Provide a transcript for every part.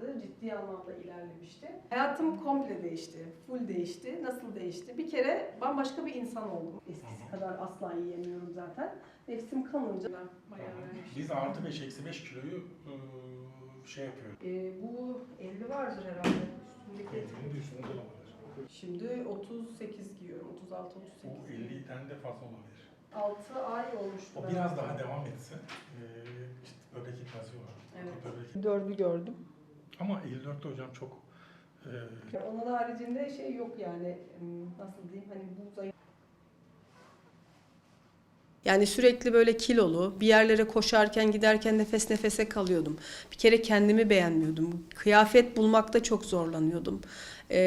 vardı. Ciddi anlamda ilerlemişti. Hayatım komple değişti. Full değişti. Nasıl değişti? Bir kere bambaşka bir insan oldum. Eskisi kadar asla yiyemiyorum zaten. Nefsim kalınca bayağı vermiştim. Biz artı 5 eksi 5 kiloyu ıı, şey yapıyoruz. Ee, bu 50 vardır herhalde. Üstündeki. Elinin de üstünde de olabilir. Şimdi 38 giyiyorum. 36 38. O 50'den de fazla olabilir. 6 ay olmuştu. O ben. biraz daha devam etse e, işte böbrek yetmezliği var. Evet. Böbrek. Dördü gördüm. Ama 54'te hocam çok e, Onun haricinde şey yok yani nasıl diyeyim hani bu zayıf yani sürekli böyle kilolu, bir yerlere koşarken giderken nefes nefese kalıyordum. Bir kere kendimi beğenmiyordum. Kıyafet bulmakta çok zorlanıyordum. Ee,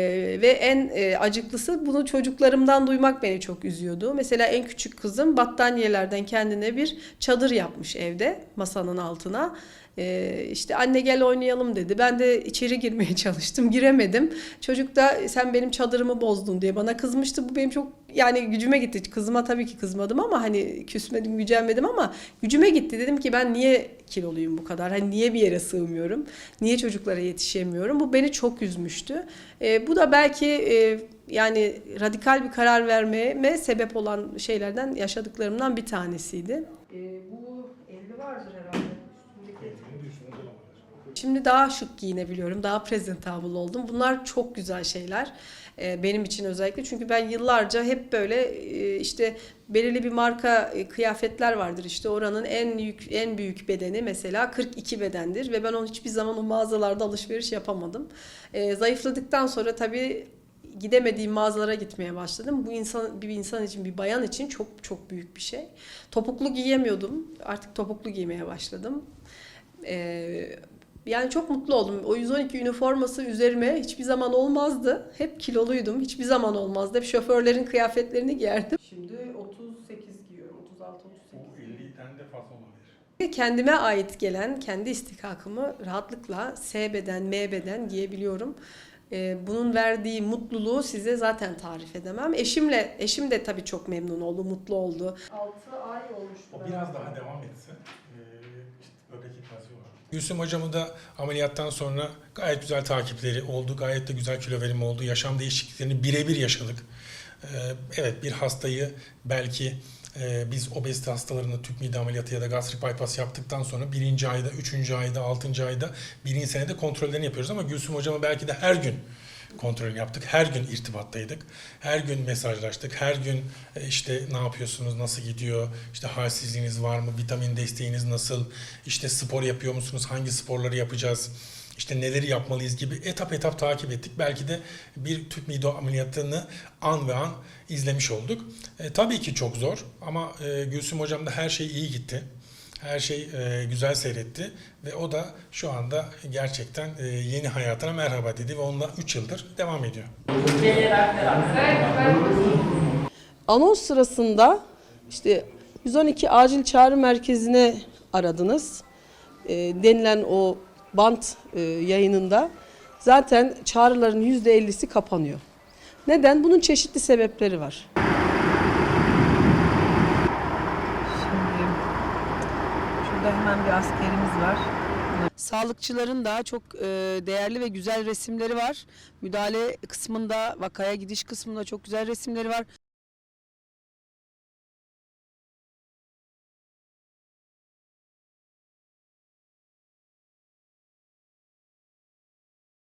ve en e, acıklısı bunu çocuklarımdan duymak beni çok üzüyordu. Mesela en küçük kızım battaniyelerden kendine bir çadır yapmış evde masanın altına. Ee, işte anne gel oynayalım dedi. Ben de içeri girmeye çalıştım. Giremedim. Çocuk da sen benim çadırımı bozdun diye bana kızmıştı. Bu benim çok yani gücüme gitti. Kızıma tabii ki kızmadım ama hani küsmedim, gücenmedim ama gücüme gitti. Dedim ki ben niye kiloluyum bu kadar? Hani niye bir yere sığmıyorum? Niye çocuklara yetişemiyorum? Bu beni çok üzmüştü. Ee, bu da belki e, yani radikal bir karar vermeme sebep olan şeylerden, yaşadıklarımdan bir tanesiydi. Ee, bu 50 vardır herhalde. Şimdi daha şık giyinebiliyorum, daha presentable oldum. Bunlar çok güzel şeyler e, benim için özellikle. Çünkü ben yıllarca hep böyle e, işte belirli bir marka e, kıyafetler vardır. İşte oranın en büyük en büyük bedeni mesela 42 bedendir ve ben onu hiçbir zaman o mağazalarda alışveriş yapamadım. Zayıfladıktan sonra tabii gidemediğim mağazalara gitmeye başladım. Bu insan bir insan için, bir bayan için çok çok büyük bir şey. Topuklu giyemiyordum. Artık topuklu giymeye başladım. Ee, yani çok mutlu oldum. O 112 üniforması üzerime hiçbir zaman olmazdı. Hep kiloluydum. Hiçbir zaman olmazdı. Hep şoförlerin kıyafetlerini giyerdim. Şimdi 38 giyiyorum. 36 38. O 50'den de fazla olabilir. Kendime ait gelen kendi istikakımı rahatlıkla S beden, M beden giyebiliyorum. Ee, Bunun verdiği mutluluğu size zaten tarif edemem. Eşimle, eşim de tabii çok memnun oldu, mutlu oldu. 6 ay olmuştu. O biraz daha devam etse e, işte böbrek yetmezliği var. Gülsüm hocamı da ameliyattan sonra gayet güzel takipleri oldu. Gayet de güzel kilo verimi oldu. Yaşam değişikliklerini birebir yaşadık. E, evet bir hastayı belki e, biz obezite hastalarını tüp mide ameliyatı ya da gastrik bypass yaptıktan sonra birinci ayda, üçüncü ayda, altıncı ayda, birinci senede kontrollerini yapıyoruz. Ama Gülsüm hocamı belki de her gün kontrolünü yaptık. Her gün irtibattaydık. Her gün mesajlaştık. Her gün e, işte ne yapıyorsunuz, nasıl gidiyor, işte halsizliğiniz var mı, vitamin desteğiniz nasıl, işte spor yapıyor musunuz, hangi sporları yapacağız, işte neleri yapmalıyız gibi etap etap takip ettik. Belki de bir tüp mide ameliyatını an ve an izlemiş olduk. E, tabii ki çok zor ama e, Gülsüm hocam da her şey iyi gitti. Her şey e, güzel seyretti ve o da şu anda gerçekten e, yeni hayatına merhaba dedi ve onunla 3 yıldır devam ediyor. Anons sırasında işte 112 acil çağrı merkezine aradınız. E, denilen o bant yayınında zaten çağrıların %50'si kapanıyor. Neden? Bunun çeşitli sebepleri var. Şimdi şurada hemen bir askerimiz var. Sağlıkçıların da çok e, değerli ve güzel resimleri var. Müdahale kısmında, vakaya gidiş kısmında çok güzel resimleri var.